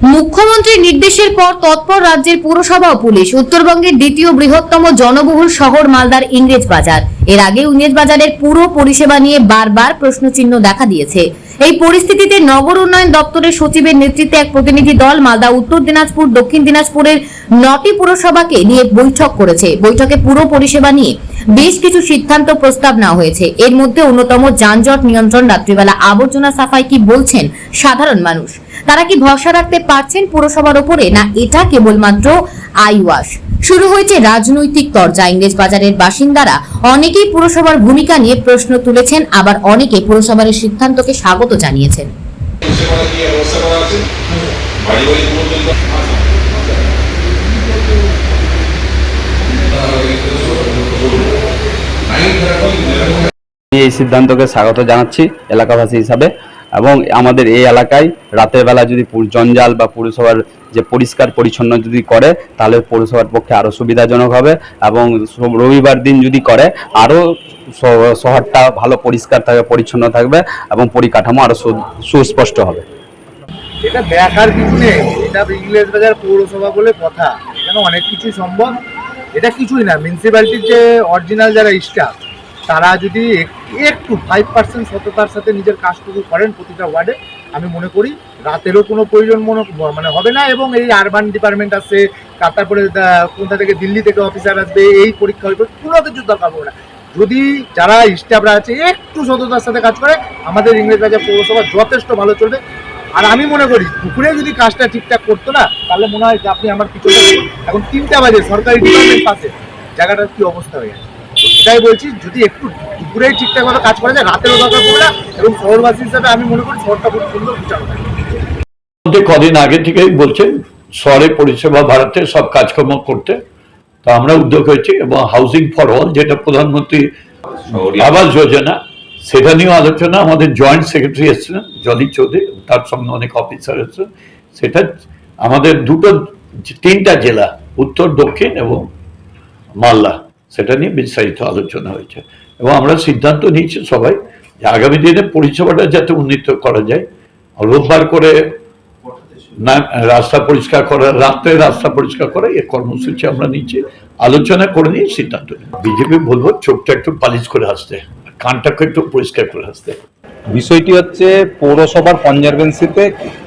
মুখ্যমন্ত্রীর নির্দেশের পর তৎপর রাজ্যের পুরসভা ও পুলিশ, উত্তরবঙ্গের দ্বিতীয় বৃহত্তম জনবহুল শহর মালদার ইংরেজ বাজার এর আগে ইংরেজ বাজারের পুরো পরিষেবা নিয়ে বারবার প্রশ্নচিহ্ন দেখা দিয়েছে। এই পরিস্থিতিতে নগর উন্নয়ন দপ্তরের সচিবের নেতৃত্বে এক প্রতিনিধি দল মালদা, উত্তর দিনাজপুর, দক্ষিণ দিনাজপুরের নটি পুরসভাকে নিয়ে বৈঠক করেছে। বৈঠকে পুরো পরিষেবা নিয়ে বেশ কিছু সিদ্ধান্ত প্রস্তাব নেওয়া হয়েছে। এর মধ্যে অন্যতম যানজট নিয়ন্ত্রণ, রাত্রিবেলা আবর্জনা সাফাই কি বলছেন সাধারণ মানুষ? তারা কি ভরসা রাখতে পারছেন পুরসভার ওপরে, না এটা কেবলমাত্র আইওয়াশ? শুরু হয়েছে রাজনৈতিক তরজা। ইংরেজ বাজারের বাসিন্দারা অনেকেই পুরসভার ভূমিকা নিয়ে প্রশ্ন তুলেছেন, আবার অনেকে পুরসভার সিদ্ধান্তকে স্বাগত জানিয়েছেন। এই সিদ্ধান্তকে স্বাগত জানাচ্ছি এলাকাবাসী হিসাবে। এবং আমাদের এই এলাকায় রাতের বেলা যদি জঞ্জাল বা পুরসভার যে পরিষ্কার পরিচ্ছন্ন যদি করে, তাহলে পৌরসভার পক্ষে আরও সুবিধাজনক হবে এবং রবিবার দিন যদি করে আরও শহরটা ভালো পরিষ্কার থাকবে পরিচ্ছন্ন থাকবে এবং পরিকাঠামো আরও সুস্পষ্ট হবে। এটা দেখার কিছু নেই। এটা ইংরেজ বাজার পৌরসভা বলে কথা। এখানে অনেক কিছুই সম্ভব। এটা কিছুই না। মিউনিসিপ্যালিটির যে অরিজিনাল যারা স্টাফ তারা যদি এক- একটু ফাইভ পার্সেন্ট সততার সাথে নিজের কাজটুকু করেন প্রতিটা ওয়ার্ডে, আমি মনে করি রাতেরও কোনো প্রয়োজন মনে মানে হবে না এবং এই আরবান ডিপার্টমেন্ট আছে, তার- তারপরে কোথা থেকে দিল্লি থেকে অফিসার আসবে, এই পরীক্ষা হবে কোনো কিছু দরকার পড়বে না। যদি যারা স্টাফরা আছে, একটু সততার সাথে কাজ করে, আমাদের ইংরেজ রাজা পৌরসভা যথেষ্ট ভালো চলবে। আর আমি মনে করি দুপুরে যদি কাজটা ঠিকঠাক করতো না, তাহলে মনে হয় যে আপনি আমার পিছনে এখন তিনটা বাজে, সরকারি ডিপার্টমেন্ট পাশে, জায়গাটার কি অবস্থা হয়ে গেছে? এটাই বলছি যদি একটু দুপুরেই ঠিকঠাক ভাবে কাজ করা যায় রাতেরও দরকার পড়বে না এবং শহরবাসী হিসাবে আমি মনে করি শহরটা খুব সুন্দর বিচার কদিন আগে থেকেই বলছেন শহরে পরিষেবা বাড়াতে সব কাজকর্ম করতে। তো আমরা উদ্যোগ হয়েছি এবং হাউসিং ফর অল যেটা প্রধানমন্ত্রী আবাস যোজনা সেটা নিয়েও আলোচনা আমাদের জয়েন্ট সেক্রেটারি এসেছিলেন জলি চৌধুরী তার সঙ্গে অনেক অফিসার এসেছেন সেটা আমাদের দুটো তিনটা জেলা উত্তর দক্ষিণ এবং মালদা। সেটা নিয়ে বিস্তারিত আলোচনা হয়েছে। এবং আমরা সিদ্ধান্ত নিয়েছি সবাই যে আগামী দিনে পরিষেবাটা যাতে উন্নীত করা যায়। রোববার করে না, রাস্তা পরিষ্কার করা, রাত্রে রাস্তা পরিষ্কার করা, এ কর্মসূচি আমরা নিচ্ছি আলোচনা করে নিয়ে সিদ্ধান্ত নিই। বিজেপি বলব, চোখটা একটু পালিশ করে আসতে কানটাকে একটু পরিষ্কার করে আসতে বিষয়টি হচ্ছে, পৌরসভার কনজারভেন্সিতে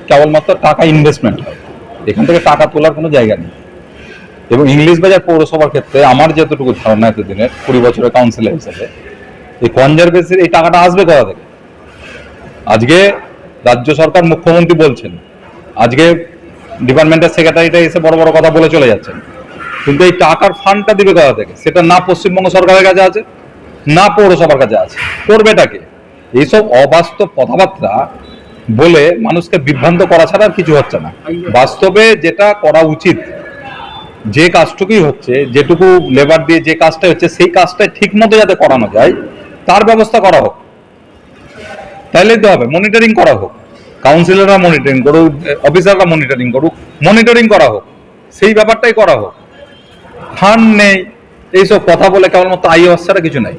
কেবলমাত্র টাকা ইনভেস্টমেন্ট এখান থেকে টাকা তোলার কোনো জায়গা নেই। এবং ইংলিশ বাজার পৌরসভার ক্ষেত্রে আমার যতটুকু ধারণা এতদিনের, কুড়ি বছরের কাউন্সিলর হিসেবে, এই কনজারভেন্সির এই টাকাটা আসবে কোথা থেকে? আজকে রাজ্য সরকার মুখ্যমন্ত্রী বলছেন, আজকে ডিপার্টমেন্টের সেক্রেটারিটা এসে বড় বড় কথা বলে চলে যাচ্ছেন, কিন্তু এই টাকার ফান্ডটা দিবে কোথা থেকে? সেটা না পশ্চিমবঙ্গ সরকারের কাছে আছে, না পৌরসভার কাছে আছে। করবেটাকে এইসব অবাস্তব কথাবার্তা বলে মানুষকে বিভ্রান্ত করা ছাড়া আর কিছু হচ্ছে না। বাস্তবে যেটা করা উচিত যে কাজটুকুই হচ্ছে, যেটুকু লেবার দিয়ে যে কাজটা হচ্ছে, সেই কাজটা ঠিক মতো যাতে করানো যায়, তার ব্যবস্থা করা হোক। তাহলেই তো হবে মনিটরিং করা হোক। কাউন্সিলররা মনিটরিং করুক অফিসাররা মনিটরিং করুক মনিটরিং করা হোক, সেই ব্যাপারটাই করা হোক। ফান্ড নেই, এইসব কথা বলে কেবলমাত্র আই ছাড়া কিছু নাই।